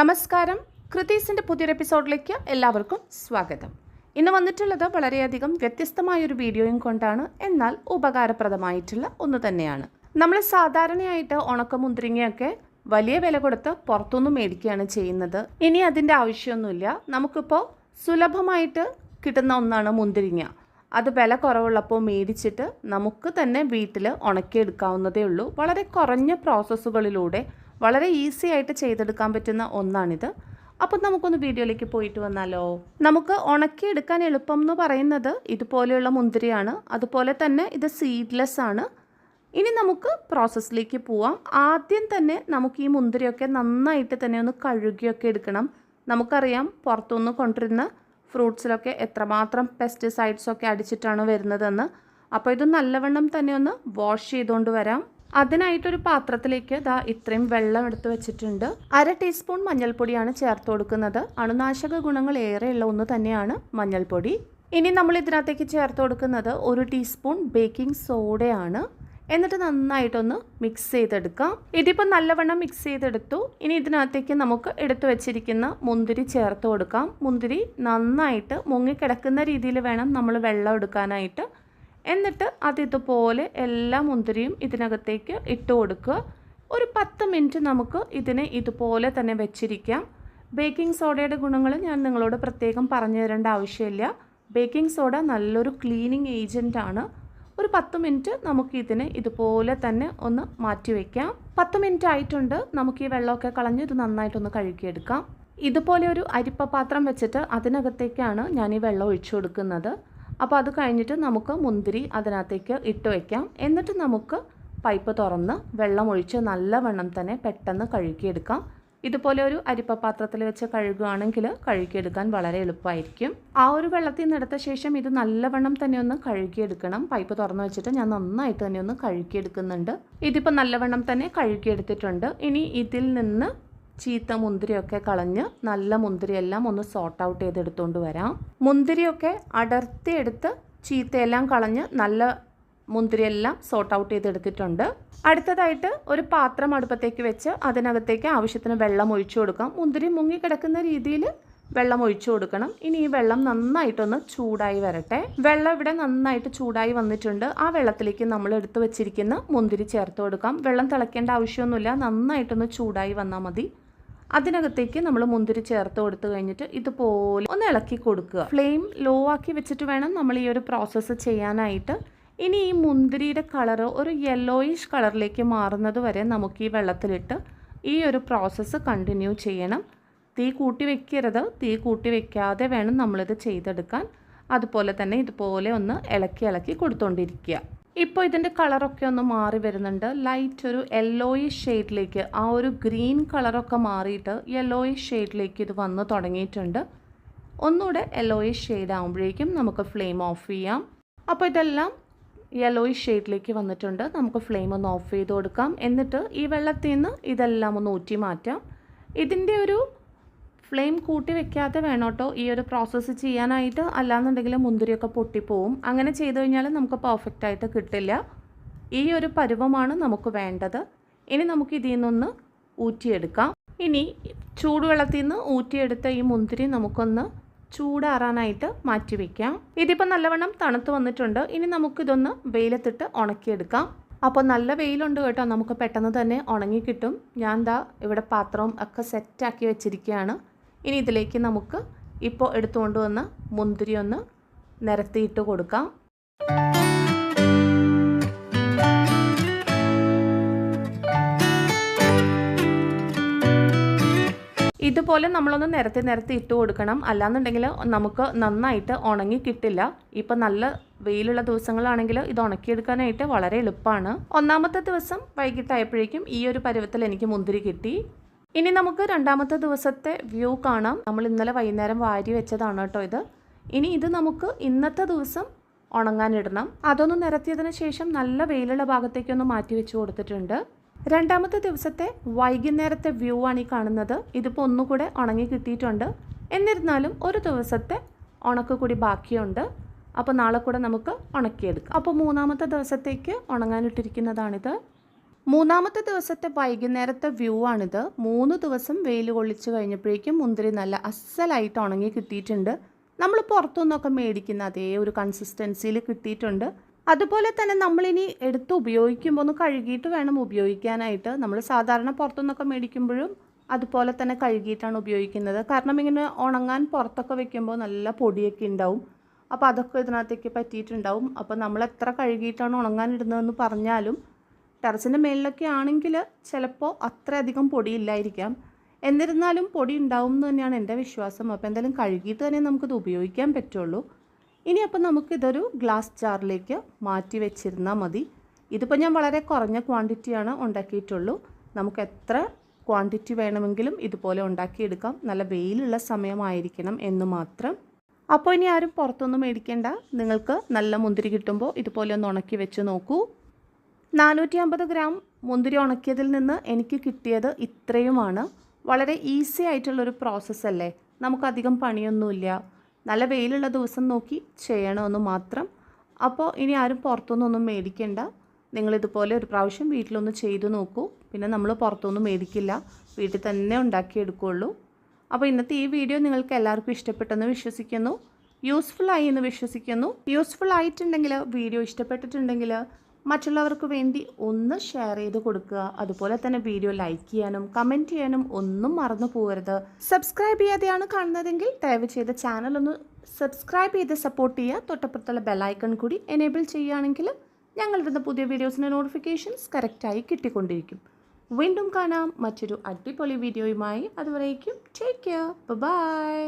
നമസ്കാരം. കൃതീസിന്റെ പുതിയൊരു എപ്പിസോഡിലേക്ക് എല്ലാവർക്കും സ്വാഗതം. ഇന്ന് വന്നിട്ടുള്ളത് വളരെയധികം വ്യത്യസ്തമായൊരു വീഡിയോയും കൊണ്ടാണ് എന്നാൽ ഉപകാരപ്രദമായിട്ടുള്ള ഒന്ന് തന്നെയാണ്. നമ്മൾ സാധാരണയായിട്ട് ഉണക്കമുന്തിരിങ്ങയൊക്കെ വലിയ വില കൊടുത്ത് പുറത്തുനിന്ന് മേടിക്കുകയാണ് ചെയ്യുന്നത്. ഇനി അതിന്റെ ആവശ്യമൊന്നുമില്ല. നമുക്കിപ്പോൾ സുലഭമായിട്ട് കിട്ടുന്ന ഒന്നാണ് മുന്തിരിങ്ങ. അത് വില കുറവുള്ളപ്പോൾ മേടിച്ചിട്ട് നമുക്ക് തന്നെ വീട്ടിൽ ഉണക്കിയെടുക്കാവുന്നതേ ഉള്ളൂ. വളരെ കുറഞ്ഞ പ്രോസസ്സുകളിലൂടെ വളരെ ഈസി ആയിട്ട് ചെയ്തെടുക്കാൻ പറ്റുന്ന ഒന്നാണിത്. അപ്പോൾ നമുക്കൊന്ന് വീഡിയോയിലേക്ക് പോയിട്ട് വന്നാലോ? നമുക്ക് ഉണക്കി എടുക്കാൻ എളുപ്പം എന്ന് പറയുന്നത് ഇതുപോലെയുള്ള മുന്തിരിയാണ്. അതുപോലെ തന്നെ ഇത് സീഡ്ലെസ് ആണ്. ഇനി നമുക്ക് പ്രോസസ്സിലേക്ക് പോവാം. ആദ്യം തന്നെ നമുക്ക് ഈ മുന്തിരിയൊക്കെ നന്നായിട്ട് തന്നെ ഒന്ന് കഴുകിയൊക്കെ എടുക്കണം. നമുക്കറിയാം പുറത്തുനിന്ന് കൊണ്ടുവരുന്ന ഫ്രൂട്ട്സിലൊക്കെ എത്രമാത്രം പെസ്റ്റിസൈഡ്സൊക്കെ അടിച്ചിട്ടാണ് വരുന്നതെന്ന്. അപ്പോൾ ഇത് നല്ലവണ്ണം തന്നെ ഒന്ന് വാഷ് ചെയ്തുകൊണ്ട് വരാം. അതിനായിട്ടൊരു പാത്രത്തിലേക്ക് ദാ ഇത്രയും വെള്ളം എടുത്ത് വെച്ചിട്ടുണ്ട്. അര ടീസ്പൂൺ മഞ്ഞൾപ്പൊടിയാണ് ചേർത്ത് കൊടുക്കുന്നത്. അണുനാശക ഗുണങ്ങൾ ഏറെയുള്ള ഒന്ന് തന്നെയാണ് മഞ്ഞൾപ്പൊടി. ഇനി നമ്മൾ ഇതിനകത്തേക്ക് ചേർത്ത് കൊടുക്കുന്നത് ഒരു ടീസ്പൂൺ ബേക്കിംഗ് സോഡയാണ്. എന്നിട്ട് നന്നായിട്ടൊന്ന് മിക്സ് ചെയ്തെടുക്കാം. ഇതിപ്പോൾ നല്ലവണ്ണം മിക്സ് ചെയ്തെടുത്തു. ഇനി ഇതിനകത്തേക്ക് നമുക്ക് എടുത്തു വെച്ചിരിക്കുന്ന മുന്തിരി ചേർത്ത് കൊടുക്കാം. മുന്തിരി നന്നായിട്ട് മുങ്ങിക്കിടക്കുന്ന രീതിയിൽ വേണം നമ്മൾ വെള്ളം എടുക്കാനായിട്ട്. എന്നിട്ട് അത് ഇതുപോലെ എല്ലാ മുന്തിരിയും ഇതിനകത്തേക്ക് ഇട്ട് കൊടുക്കുക. ഒരു പത്ത് മിനിറ്റ് നമുക്ക് ഇതിനെ ഇതുപോലെ തന്നെ വെച്ചിരിക്കാം. ബേക്കിംഗ് സോഡയുടെ ഗുണങ്ങൾ ഞാൻ നിങ്ങളോട് പ്രത്യേകം പറഞ്ഞു തരേണ്ട ആവശ്യമില്ല. ബേക്കിംഗ് സോഡ നല്ലൊരു ക്ലീനിങ് ഏജന്റാണ് ഒരു പത്ത് മിനിറ്റ് നമുക്ക് ഇതിനെ ഇതുപോലെ തന്നെ ഒന്ന് മാറ്റി വയ്ക്കാം പത്ത് മിനിറ്റ് ആയിട്ടുണ്ട്. നമുക്ക് ഈ വെള്ളമൊക്കെ കളഞ്ഞ് ഇത് നന്നായിട്ടൊന്ന് കഴുകിയെടുക്കാം. ഇതുപോലെ ഒരു അരിപ്പ പാത്രം വെച്ചിട്ട് അതിനകത്തേക്കാണ് ഞാൻ ഈ വെള്ളം ഒഴിച്ചു കൊടുക്കുന്നത്. അപ്പോൾ അത് കഴിഞ്ഞിട്ട് നമുക്ക് മുന്തിരി അതിനകത്തേക്ക് ഇട്ട് വയ്ക്കാം എന്നിട്ട് നമുക്ക് പൈപ്പ് തുറന്ന് വെള്ളം ഒഴിച്ച് നല്ലവണ്ണം തന്നെ പെട്ടെന്ന് കഴുകിയെടുക്കാം. ഇതുപോലെ ഒരു അരിപ്പപാത്രത്തിൽ വെച്ച് കഴുകുകയാണെങ്കിൽ കഴുകിയെടുക്കാൻ വളരെ എളുപ്പമായിരിക്കും. ആ ഒരു വെള്ളത്തിൽ നിന്നെടുത്ത ശേഷം ഇത് നല്ലവണ്ണം തന്നെ ഒന്ന് കഴുകിയെടുക്കണം. പൈപ്പ് തുറന്നു വെച്ചിട്ട് ഞാൻ നന്നായിട്ട് തന്നെ ഒന്ന് കഴുകിയെടുക്കുന്നുണ്ട്. ഇതിപ്പോൾ നല്ലവണ്ണം തന്നെ കഴുകിയെടുത്തിട്ടുണ്ട്. ഇനി ഇതിൽ നിന്ന് ചീത്ത മുന്തിരിയൊക്കെ കളഞ്ഞ് നല്ല മുന്തിരിയെല്ലാം ഒന്ന് സോർട്ട് ഔട്ട് ചെയ്തെടുത്തുകൊണ്ട് വരാം. മുന്തിരിയൊക്കെ അടർത്തിയെടുത്ത് ചീത്തയെല്ലാം കളഞ്ഞ് നല്ല മുന്തിരിയെല്ലാം സോർട്ട് ഔട്ട് ചെയ്തെടുത്തിട്ടുണ്ട്. അടുത്തതായിട്ട് ഒരു പാത്രം അടുപ്പത്തേക്ക് വെച്ച് അതിനകത്തേക്ക് ആവശ്യത്തിന് വെള്ളം ഒഴിച്ചു കൊടുക്കാം. മുന്തിരി മുങ്ങിക്കിടക്കുന്ന രീതിയിൽ വെള്ളം ഒഴിച്ചു കൊടുക്കണം. ഇനി ഈ വെള്ളം നന്നായിട്ടൊന്ന് ചൂടായി വരട്ടെ. വെള്ളം ഇവിടെ നന്നായിട്ട് ചൂടായി വന്നിട്ടുണ്ട്. ആ വെള്ളത്തിലേക്ക് നമ്മൾ എടുത്തു വെച്ചിരിക്കുന്ന മുന്തിരി ചേർത്ത് കൊടുക്കാം. വെള്ളം തിളയ്ക്കേണ്ട ആവശ്യമൊന്നുമില്ല. നന്നായിട്ടൊന്ന് ചൂടായി വന്നാൽ മതി. അതിനകത്തേക്ക് നമ്മൾ മുന്തിരി ചേർത്ത് കൊടുത്തു കഴിഞ്ഞിട്ട് ഇതുപോലെ ഒന്ന് ഇളക്കി കൊടുക്കുക. ഫ്ലെയിം ലോ ആക്കി വെച്ചിട്ട് വേണം നമ്മൾ ഈ ഒരു പ്രോസസ്സ് ചെയ്യാനായിട്ട്. ഇനി ഈ മുന്തിരിയുടെ കളറ് ഒരു യെല്ലോയിഷ് കളറിലേക്ക് മാറുന്നത് വരെ നമുക്ക് ഈ വെള്ളത്തിലിട്ട് ഈ ഒരു പ്രോസസ്സ് കണ്ടിന്യൂ ചെയ്യണം. തീ കൂട്ടി വെക്കരുത്. തീ കൂട്ടി വെക്കാതെ വേണം നമ്മളിത് ചെയ്തെടുക്കാൻ. അതുപോലെ തന്നെ ഇതുപോലെ ഒന്ന് ഇളക്കി ഇളക്കി കൊടുത്തുകൊണ്ടിരിക്കുക ഇപ്പോൾ ഇതിന്റെ കളറൊക്കെ ഒന്ന് മാറി വരുന്നുണ്ട്. ലൈറ്റ് ഒരു യെല്ലോയിഷ് ഷെയ്ഡിലേക്ക് ആ ഒരു ഗ്രീൻ കളറൊക്കെ മാറിയിട്ട് യെല്ലോയിഷ് ഷെയ്ഡിലേക്ക് ഇത് വന്ന് തുടങ്ങിയിട്ടുണ്ട്. ഒന്നുകൂടെ യെല്ലോയിഷ് ഷെയ്ഡ് ആകുമ്പോഴേക്കും നമുക്ക് ഫ്ലെയിം ഓഫ് ചെയ്യാം. അപ്പോൾ ഇതെല്ലാം യെല്ലോയിഷ് ഷെയ്ഡിലേക്ക് വന്നിട്ടുണ്ട്. നമുക്ക് ഫ്ലെയിം ഒന്ന് ഓഫ് ചെയ്ത് കൊടുക്കാം. എന്നിട്ട് ഈ വെള്ളത്തിൽ നിന്ന് ഇതെല്ലാം ഒന്ന് ഊറ്റി മാറ്റാം. ഇതിന്റെ ഒരു ഫ്ലെയിം കൂട്ടി വെക്കാതെ വേണം കേട്ടോ ഈ ഒരു പ്രോസസ്സ് ചെയ്യാനായിട്ട്. അല്ലാന്നുണ്ടെങ്കിൽ മുന്തിരിയൊക്കെ പൊട്ടിപ്പോവും. അങ്ങനെ ചെയ്തു കഴിഞ്ഞാൽ നമുക്ക് പെർഫെക്റ്റ് ആയിട്ട് കിട്ടില്ല. ഈ ഒരു പരുവമാണ് നമുക്ക് വേണ്ടത്. ഇനി നമുക്ക് ഇതിൽ നിന്നൊന്ന് ഊറ്റിയെടുക്കാം. ഇനി ചൂടുവെള്ളത്തിൽ നിന്ന് ഊറ്റിയെടുത്ത ഈ മുന്തിരി നമുക്കൊന്ന് ചൂടാറാനായിട്ട് മാറ്റി വയ്ക്കാം ഇതിപ്പോൾ നല്ലവണ്ണം തണുത്ത് വന്നിട്ടുണ്ട്. ഇനി നമുക്കിതൊന്ന് വെയിലത്തിട്ട് ഉണക്കിയെടുക്കാം. അപ്പോൾ നല്ല വെയിലുണ്ട് കേട്ടോ. നമുക്ക് പെട്ടെന്ന് തന്നെ ഉണങ്ങി കിട്ടും. ഞാൻ ദാ ഇവിടെ പാത്രവും ഒക്കെ സെറ്റാക്കി വെച്ചിരിക്കുകയാണ്. ഇനി ഇതിലേക്ക് നമുക്ക് ഇപ്പോൾ എടുത്തുകൊണ്ട് വന്ന് മുന്തിരി ഒന്ന് നിരത്തിയിട്ട് കൊടുക്കാം. ഇതുപോലെ നമ്മളൊന്ന് നിരത്തി നിരത്തി ഇട്ട് കൊടുക്കണം. അല്ലാന്നുണ്ടെങ്കിൽ നമുക്ക് നന്നായിട്ട് ഉണങ്ങി കിട്ടില്ല. ഇപ്പം നല്ല വെയിലുള്ള ദിവസങ്ങളാണെങ്കിൽ ഇത് ഉണക്കിയെടുക്കാനായിട്ട് വളരെ എളുപ്പമാണ് ഒന്നാമത്തെ ദിവസം വൈകിട്ടായപ്പോഴേക്കും ഈ ഒരു പരുവത്തിൽ എനിക്ക് മുന്തിരി കിട്ടി. ഇനി നമുക്ക് രണ്ടാമത്തെ ദിവസത്തെ വ്യൂ കാണാം. നമ്മൾ ഇന്നലെ വൈകുന്നേരം വാരി വെച്ചതാണ് കേട്ടോ ഇത്. ഇനി ഇത് നമുക്ക് ഇന്നത്തെ ദിവസം ഉണങ്ങാനിടണം അതൊന്ന് നിരത്തിയതിന് ശേഷം നല്ല വെയിലുള്ള ഭാഗത്തേക്കൊന്ന് മാറ്റി വെച്ച് കൊടുത്തിട്ടുണ്ട്. രണ്ടാമത്തെ ദിവസത്തെ വൈകുന്നേരത്തെ വ്യൂ ആണ് ഈ കാണുന്നത്. ഇതിപ്പോൾ ഒന്നുകൂടെ ഉണങ്ങി കിട്ടിയിട്ടുണ്ട്. എന്നിരുന്നാലും ഒരു ദിവസത്തെ ഉണക്ക് കൂടി ബാക്കിയുണ്ട്. അപ്പോൾ നാളെ കൂടെ നമുക്ക് ഉണക്കിയെടുക്കാം. അപ്പോൾ മൂന്നാമത്തെ ദിവസത്തേക്ക് ഉണങ്ങാനിട്ടിരിക്കുന്നതാണിത്. മൂന്നാമത്തെ ദിവസത്തെ വൈകുന്നേരത്തെ വ്യൂ ആണിത്. മൂന്ന് ദിവസം വെയിൽ കൊള്ളിച്ച് കഴിഞ്ഞപ്പോഴേക്കും മുന്തിരി നല്ല അസലായിട്ട് ഉണങ്ങി കിട്ടിയിട്ടുണ്ട്. നമ്മൾ പുറത്തുനിന്നൊക്കെ മേടിക്കുന്ന അതേ ഒരു കൺസിസ്റ്റൻസിയിൽ കിട്ടിയിട്ടുണ്ട്. അതുപോലെ തന്നെ നമ്മളിനി എടുത്ത് ഉപയോഗിക്കുമ്പോൾ ഒന്ന് കഴുകിയിട്ട് വേണം ഉപയോഗിക്കാനായിട്ട്. നമ്മൾ സാധാരണ പുറത്തുനിന്നൊക്കെ മേടിക്കുമ്പോഴും അതുപോലെ തന്നെ കഴുകിയിട്ടാണ് ഉപയോഗിക്കുന്നത്. കാരണം ഇങ്ങനെ ഉണങ്ങാൻ പുറത്തൊക്കെ വെക്കുമ്പോൾ നല്ല പൊടിയൊക്കെ ഉണ്ടാവും. അപ്പോൾ അതൊക്കെ ഇതിനകത്തേക്ക് പറ്റിയിട്ടുണ്ടാവും. അപ്പോൾ നമ്മൾ എത്ര കഴുകിയിട്ടാണ് ഉണങ്ങാൻ ഇടുന്നതെന്ന് പറഞ്ഞാലും ടെറസിന്റെ മേളിലൊക്കെ ആണെങ്കിൽ ചിലപ്പോൾ അത്രയധികം പൊടിയില്ലായിരിക്കാം. എന്നിരുന്നാലും പൊടി ഉണ്ടാവും എന്ന് തന്നെയാണ് എന്റെ വിശ്വാസം. അപ്പോൾ എന്തായാലും കഴുകിയിട്ട് തന്നെ നമുക്കിത് ഉപയോഗിക്കാൻ പറ്റുള്ളൂ. ഇനി അപ്പോൾ നമുക്കിതൊരു ഗ്ലാസ് ജാറിലേക്ക് മാറ്റി വെച്ചിരുന്നാൽ മതി. ഇതിപ്പോൾ ഞാൻ വളരെ കുറഞ്ഞ ക്വാണ്ടിറ്റിയാണ് ഉണ്ടാക്കിയിട്ടുള്ളൂ. നമുക്ക് എത്ര ക്വാണ്ടിറ്റി വേണമെങ്കിലും ഇതുപോലെ ഉണ്ടാക്കിയെടുക്കാം. നല്ല വെയിലുള്ള സമയമായിരിക്കണം എന്ന് മാത്രം. അപ്പോൾ ഇനി ആരും പുറത്തൊന്നും മേടിക്കേണ്ട. നിങ്ങൾക്ക് നല്ല മുന്തിരി കിട്ടുമ്പോൾ ഇതുപോലെ ഒന്ന് ഉണക്കി വെച്ച് നോക്കൂ. നാനൂറ്റി അമ്പത് ഗ്രാം മുന്തിരി ഉണക്കിയതിൽ നിന്ന് എനിക്ക് കിട്ടിയത് ഇത്രയുമാണ്. വളരെ ഈസി ആയിട്ടുള്ളൊരു പ്രോസസ്സല്ലേ നമുക്കധികം പണിയൊന്നുമില്ല. നല്ല വെയിലുള്ള ദിവസം നോക്കി ചെയ്യണമെന്ന് മാത്രം. അപ്പോൾ ഇനി ആരും പുറത്തുനിന്നൊന്നും മേടിക്കേണ്ട. നിങ്ങളിതുപോലെ ഒരു പ്രാവശ്യം വീട്ടിലൊന്ന് ചെയ്തു നോക്കൂ. പിന്നെ നമ്മൾ പുറത്തൊന്നും മേടിക്കില്ല. വീട്ടിൽ തന്നെ ഉണ്ടാക്കിയെടുക്കുകയുള്ളൂ അപ്പോൾ ഇന്നത്തെ ഈ വീഡിയോ നിങ്ങൾക്ക് എല്ലാവർക്കും ഇഷ്ടപ്പെട്ടെന്ന് വിശ്വസിക്കുന്നു. യൂസ്ഫുൾ ആയി എന്ന് വിശ്വസിക്കുന്നു. യൂസ്ഫുൾ ആയിട്ടുണ്ടെങ്കിൽ വീഡിയോ ഇഷ്ടപ്പെട്ടിട്ടുണ്ടെങ്കിൽ മറ്റുള്ളവർക്ക് വേണ്ടി ഒന്ന് ഷെയർ ചെയ്ത് കൊടുക്കുക. അതുപോലെ തന്നെ വീഡിയോ ലൈക്ക് ചെയ്യാനും കമന്റ് ചെയ്യാനും ഒന്നും മറന്നു പോകരുത്. സബ്സ്ക്രൈബ് ചെയ്യാതെയാണ് കാണുന്നതെങ്കിൽ ദയവ് ചെയ്ത് ചാനൽ ഒന്ന് സബ്സ്ക്രൈബ് ചെയ്ത് സപ്പോർട്ട് ചെയ്യുക. തൊട്ടപ്പുറത്തുള്ള ബെല്ലൈക്കൺ കൂടി എനേബിൾ ചെയ്യുകയാണെങ്കിൽ ഞങ്ങളിടുന്ന പുതിയ വീഡിയോസിന്റെ നോട്ടിഫിക്കേഷൻസ് കറക്റ്റായി കിട്ടിക്കൊണ്ടിരിക്കും. വീണ്ടും കാണാം. മറ്റൊരു അടിപൊളി വീഡിയോയുമായി അതുവരേക്കും ടേക്ക് കെയർ ബൈ